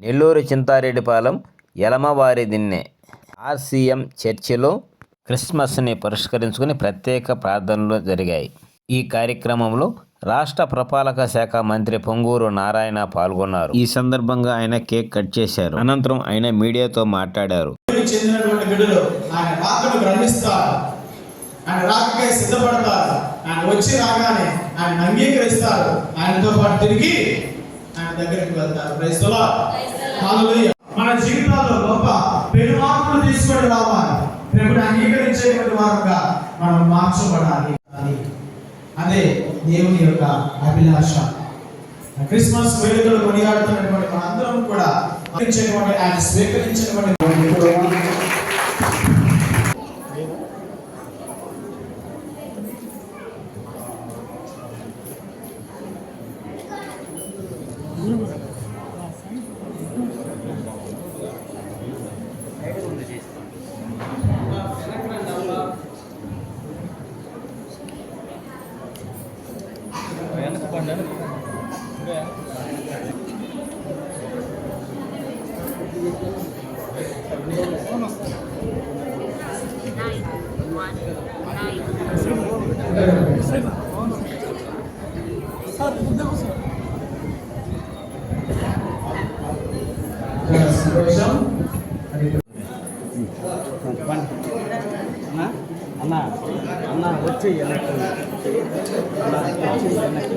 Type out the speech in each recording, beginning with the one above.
Nellore Chintareddypalem Yalamavari Dinne. RCM చర్చిలో క్రిస్మస్ని పురస్కరించుకుని ప్రత్యేక ప్రార్థనలు జరిగాయి. ఈ కార్యక్రమంలో రాష్ట్ర ప్రపాలక శాఖ మంత్రి పొంగూరు నారాయణ పాల్గొన్నారు. ఈ సందర్భంగా ఆయన కేక్ కట్ చేశారు. అనంతరం ఆయన మీడియాతో మాట్లాడారు. ఆయన రాకకై సిద్ధపడతారు. ఆయన వచ్చి రాగానే ఆయన అంగీకరిస్తారు. ఆయనతో పాటు తిరిగి దగ్గరికి వెళ్తారు. మన జీవితాల్లో గొప్ప పెను మార్పులు తీసుకొని రావాలి. ప్రభుని అంగీకరించేటువంటి వారుగా మనం మార్చబడాలి. అని అదే దేవుని యొక్క అభిలాష. క్రిస్మస్ వేడుకలు కొనియాడుతున్నటువంటి మనందరం కూడా ఆయన స్వీకరించినటువంటి సంతోషం అది అన్న అన్న అన్న వచ్చి వెనక్కి అన్న వచ్చి వెనక్కి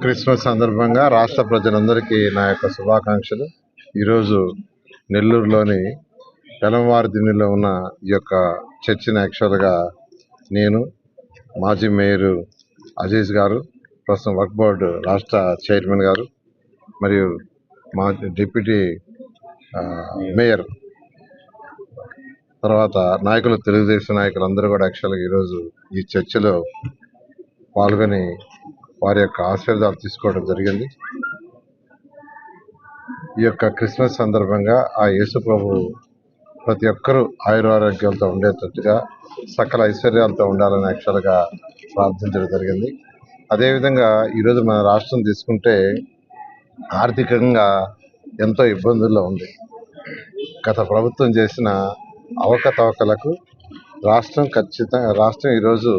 క్రిస్మస్ సందర్భంగా రాష్ట్ర ప్రజలందరికీ నా యొక్క శుభాకాంక్షలు. ఈరోజు నెల్లూరులోని పెలంవారి దిన్నెలో ఉన్న ఈ యొక్క చర్చిని యాక్చువల్గా నేను మాజీ మేయర్ అజీజ్ గారు ప్రస్తుతం వర్క్ బోర్డు రాష్ట్ర చైర్మన్ గారు మరియు మా డిప్యూటీ మేయర్ తర్వాత నాయకులు తెలుగుదేశం నాయకులు అందరూ కూడా యాక్చువల్గా ఈరోజు ఈ చర్చిలో పాల్గొని వారి యొక్క ఆశీర్వాదాలు తీసుకోవడం జరిగింది. ఈ యొక్క క్రిస్మస్ సందర్భంగా ఆ యేసు ప్రభు ప్రతి ఒక్కరూ ఆయురారోగ్యాలతో ఉండేటట్టుగా సకల ఐశ్వర్యాలతో ఉండాలని యాక్చువల్గా ప్రార్థించడం జరిగింది. అదేవిధంగా ఈరోజు మన రాష్ట్రం తీసుకుంటే ఆర్థికంగా ఎంతో ఇబ్బందుల్లో ఉంది. గత ప్రభుత్వం చేసిన అవకతవకలకు రాష్ట్రం ఖచ్చితంగా రాష్ట్రం ఈరోజు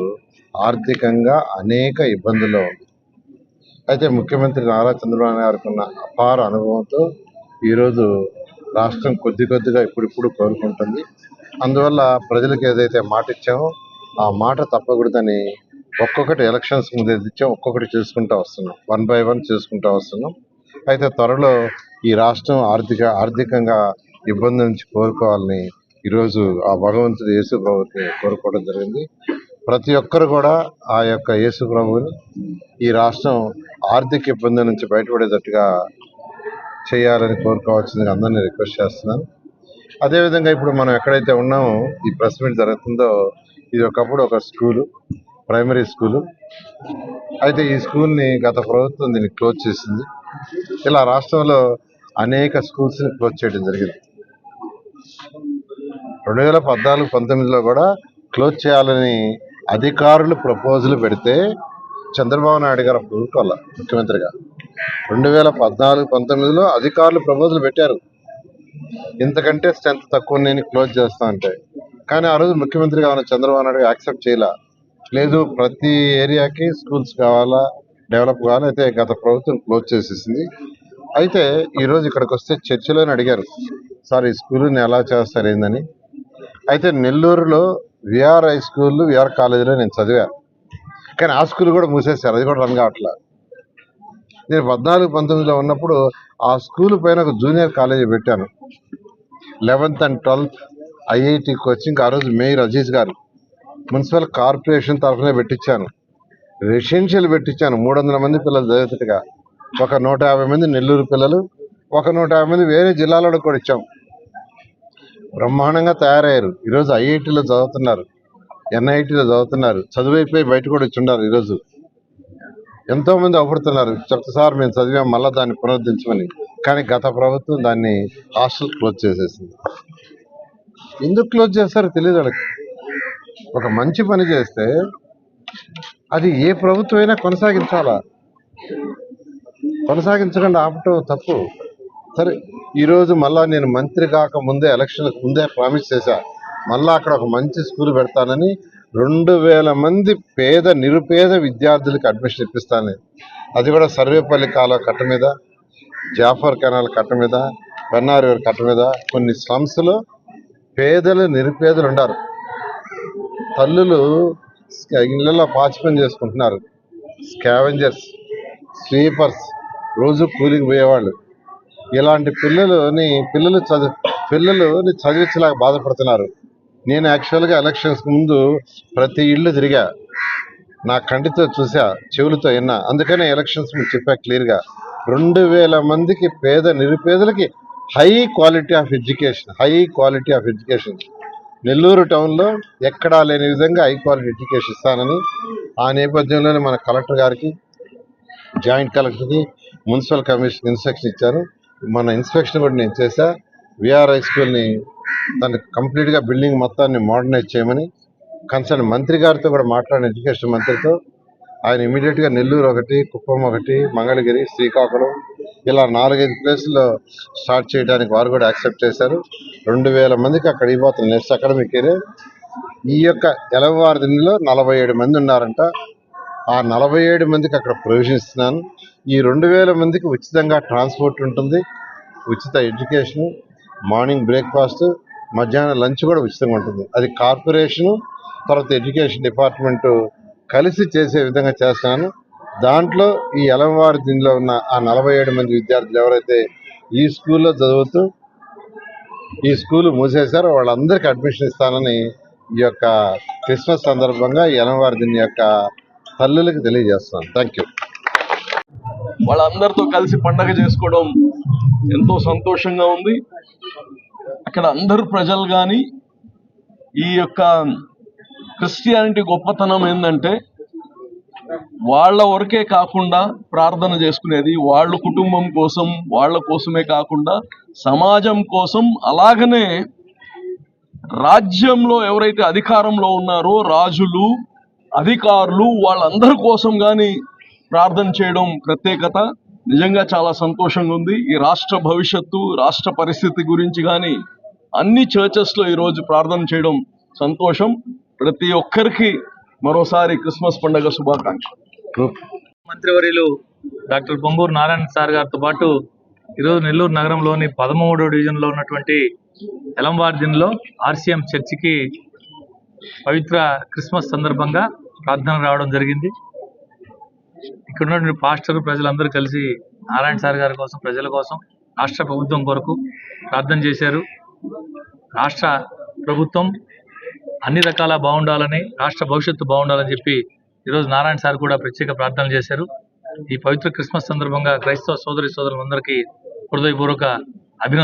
ఆర్థికంగా అనేక ఇబ్బందుల్లో ఉంది. అయితే ముఖ్యమంత్రి నారా చంద్రబాబు నాయుడు ఉన్న అపార అనుభవంతో ఈరోజు రాష్ట్రం కొద్ది కొద్దిగా ఇప్పుడిప్పుడు కోరుకుంటుంది అందువల్ల ప్రజలకు ఏదైతే మాట ఇచ్చామో ఆ మాట తప్పకూడదని ఒక్కొక్కటి ఎలక్షన్స్ ముందు ఇచ్చాం ఒక్కొక్కటి చేసుకుంటూ వస్తున్నాం. వన్ బై వన్ చేసుకుంటూ వస్తున్నాం. అయితే త్వరలో ఈ రాష్ట్రం ఆర్థిక ఆర్థికంగా ఇబ్బంది నుంచి కోరుకోవాలని ఈరోజు ఆ భగవంతుడు యేసు ప్రభుత్వం కోరుకోవడం జరిగింది. ప్రతి ఒక్కరు కూడా ఆ యొక్క యేసు ప్రభువుని ఈ రాష్ట్రం ఆర్థిక ఇబ్బంది నుంచి బయటపడేటట్టుగా చేయాలని కోరుకోవాల్సింది అందరినీ రిక్వెస్ట్ చేస్తున్నాను. అదేవిధంగా ఇప్పుడు మనం ఎక్కడైతే ఉన్నామో ఈ ప్రెస్ మీట్ జరుగుతుందో ఇది ఒకప్పుడు ఒక స్కూలు ప్రైమరీ స్కూలు. అయితే ఈ స్కూల్ని గత ప్రభుత్వం దీన్ని క్లోజ్ చేసింది. ఇలా రాష్ట్రంలో అనేక స్కూల్స్ని క్లోజ్ చేయడం జరిగింది. రెండు వేల పద్నాలుగు పంతొమ్మిదిలో కూడా క్లోజ్ చేయాలని అధికారులు ప్రపోజల్ పెడితే చంద్రబాబు నాయుడు గారు ప్రభుత్వాల ముఖ్యమంత్రిగా. రెండు వేల పద్నాలుగు పంతొమ్మిదిలో అధికారులు ప్రపోజల్ పెట్టారు. ఇంతకంటే స్ట్రెంత్ తక్కువ నేను క్లోజ్ చేస్తా అంటే. కానీ ఆ రోజు ముఖ్యమంత్రిగా ఉన్న చంద్రబాబు నాయుడు యాక్సెప్ట్ చేయలే. లేదు ప్రతి ఏరియాకి స్కూల్స్ కావాలా డెవలప్ కావాలా అయితే గత ప్రభుత్వం క్లోజ్ చేసేసింది. అయితే ఈరోజు ఇక్కడికి వస్తే చర్చిలోనే అడిగారు. సార్ ఈ స్కూల్ని ఎలా చేస్తారు ఏందని. అయితే నెల్లూరులో విఆర్ హై స్కూల్ విఆర్ కాలేజీలో నేను చదివాను కానీ ఆ స్కూల్ కూడా మూసేశారు. అది కూడా రన్ కావట్లేదు నేను పద్నాలుగు పంతొమ్మిదిలో ఉన్నప్పుడు ఆ స్కూల్ పైన ఒక జూనియర్ కాలేజీ పెట్టాను. Eleventh and twelfth IIT coaching ఆ రోజు మేయర్ అజీజ్ గారు మున్సిపల్ కార్పొరేషన్ తరఫునే పెట్టించాను. రెసిడెన్షియల్ పెట్టించాను. మూడు వందల మంది పిల్లలు చదివేట్టుగా ఒక నూట యాభై మంది నెల్లూరు పిల్లలు ఒక నూట యాభై మంది వేరే జిల్లాలో కూడా ఇచ్చాం. బ్రహ్మాండంగా తయారయ్యారు. ఈరోజు ఐఐటిలో చదువుతున్నారు. ఎన్ఐటిలో చదువుతున్నారు. చదువైపోయి బయట కూడా ఇచ్చున్నారు ఈరోజు. ఎంతోమంది అవపడుతున్నారు ఒకసారి మేము చదివాం మళ్ళీ దాన్ని పునరుద్ధరించమని. కానీ గత ప్రభుత్వం దాన్ని హాస్టల్ క్లోజ్ చేసేసింది. ఎందుకు క్లోజ్ చేస్తారో తెలియదు వాళ్ళకి. ఒక మంచి పని చేస్తే అది ఏ ప్రభుత్వం అయినా కొనసాగించాలా? కొనసాగించకుండా ఆపటం తప్పు. సరే ఈరోజు మళ్ళా నేను మంత్రి కాక ముందే ఎలక్షన్ ముందే ప్రామిస్ చేశా. మళ్ళా అక్కడ ఒక మంచి స్కూల్ పెడతానని రెండు వేల మంది పేద నిరుపేద విద్యార్థులకు అడ్మిషన్ ఇప్పిస్తాను అది కూడా సర్వేపల్లి కాలువ కట్ట మీద జాఫర్ కెనాల్ కట్ట మీద పెన్నార్ రివర్ కట్ట మీద కొన్ని స్లమ్స్లో పేదలు నిరుపేదలు ఉన్నారు తల్లులు ఇళ్ళలో పాచిపని చేసుకుంటున్నారు. స్కావెంజర్స్ స్వీపర్స్ రోజు కూలికి పోయేవాళ్ళు. ఇలాంటి పిల్లలని పిల్లలు చదువు పిల్లలుని చదివించలేక బాధపడుతున్నారు. నేను యాక్చువల్గా ఎలక్షన్స్ ముందు ప్రతి ఇల్లు తిరిగా నా కంటితో చూసా చెవులతో విన్నా. అందుకనే ఎలక్షన్స్ మీకు చెప్పా క్లియర్గా. రెండు వేల మందికి పేద నిరుపేదలకి high quality of education high quality of education. Nellore టౌన్లో ఎక్కడా లేని విధంగా హై క్వాలిటీ ఎడ్యుకేషన్ ఇస్తానని ఆ నేపథ్యంలోనే మన కలెక్టర్ గారికి జాయింట్ కలెక్టర్కి మున్సిపల్ కమిషన్ ఇన్స్ట్రక్షన్ ఇచ్చారు మన ఇన్స్పెక్షన్ కూడా నేను చేశా. విఆర్ఐ స్కూల్ని దాన్ని కంప్లీట్గా బిల్డింగ్ మొత్తాన్ని మోడర్నైజ్ చేయమని కన్సర్న్ మంత్రి గారితో కూడా మాట్లాడిన ఎడ్యుకేషన్ మంత్రితో ఆయన ఇమీడియట్గా నెల్లూరు ఒకటి కుప్పం ఒకటి మంగళగిరి శ్రీకాకుళం ఇలా నాలుగైదు ప్లేసుల్లో స్టార్ట్ చేయడానికి వారు కూడా యాక్సెప్ట్ చేశారు. రెండు వేల మందికి అక్కడ ఇవ్వబోతుంది నెక్స్ట్ అకాడమిక్ ఇయర్ ఈ యొక్క ఎలవారిదిలో నలభై ఏడు మంది ఉన్నారంట. ఆ నలభై ఏడు మందికి అక్కడ ప్రొవిజన్ ఇస్తున్నాను ఈ రెండు వేల మందికి ఉచితంగా ట్రాన్స్పోర్ట్ ఉంటుంది. ఉచిత ఎడ్యుకేషన్ మార్నింగ్ బ్రేక్ఫాస్ట్ మధ్యాహ్నం లంచ్ కూడా ఉచితంగా ఉంటుంది. అది కార్పొరేషను తర్వాత ఎడ్యుకేషన్ డిపార్ట్మెంటు కలిసి చేసే విధంగా చేస్తున్నాను దాంట్లో ఈ ఎలంవారి దీనిలో ఉన్న ఆ నలభై ఏడు మంది విద్యార్థులు ఎవరైతే ఈ స్కూల్లో చదువుతూ ఈ స్కూల్ మూసేశారో వాళ్ళందరికీ అడ్మిషన్ ఇస్తానని ఈ యొక్క క్రిస్మస్ సందర్భంగా ఈ ఎలంవారి దీని యొక్క తల్లులకు తెలియజేస్తాను థ్యాంక్ యూ వాళ్ళందరితో కలిసి పండగ చేసుకోవడం ఎంతో సంతోషంగా ఉంది. అక్కడ అందరు ప్రజలు కానీ ఈ యొక్క క్రిస్టియానిటీ గొప్పతనం ఏంటంటే వాళ్ళ వరకే కాకుండా ప్రార్థన చేసుకునేది వాళ్ళ కుటుంబం కోసం వాళ్ళ కోసమే కాకుండా సమాజం కోసం అలాగనే రాజ్యంలో ఎవరైతే అధికారంలో ఉన్నారో రాజులు అధికారులు వాళ్ళందరి కోసం కానీ ప్రార్థన చేయడం ప్రత్యేకత. నిజంగా చాలా సంతోషంగా ఉంది. ఈ రాష్ట్ర భవిష్యత్తు రాష్ట్ర పరిస్థితి గురించి కానీ అన్ని చర్చెస్లో ఈరోజు ప్రార్థన చేయడం సంతోషం. ప్రతి ఒక్కరికి మరోసారి క్రిస్మస్ పండుగ శుభాకాంక్షలు. మంత్రివర్యులు డాక్టర్ బొంబూరు నారాయణ సార్ గారితో పాటు ఈరోజు నెల్లూరు నగరంలోని పదమూడో డివిజన్లో ఉన్నటువంటి ఎలంవార్దిన్లో ఆర్సీఎం చర్చికి పవిత్ర క్రిస్మస్ సందర్భంగా ప్రార్థన రావడం జరిగింది. ఇక్కడ ఉన్నటువంటి పాస్టర్ ప్రజలందరూ కలిసి నారాయణ సార్ గారి కోసం ప్రజల కోసం రాష్ట్ర ప్రభుత్వం కొరకు ప్రార్థన చేశారు. రాష్ట్ర ప్రభుత్వం అన్ని రకాల బాగుండాలని రాష్ట్ర భవిష్యత్తు బాగుండాలని చెప్పి ఈరోజు నారాయణ సార్ కూడా ప్రత్యేక ప్రార్థనలు చేశారు. ఈ పవిత్ర క్రిస్మస్ సందర్భంగా క్రైస్తవ సోదరి సోదరులందరికీ హృదయపూర్వక అభినందన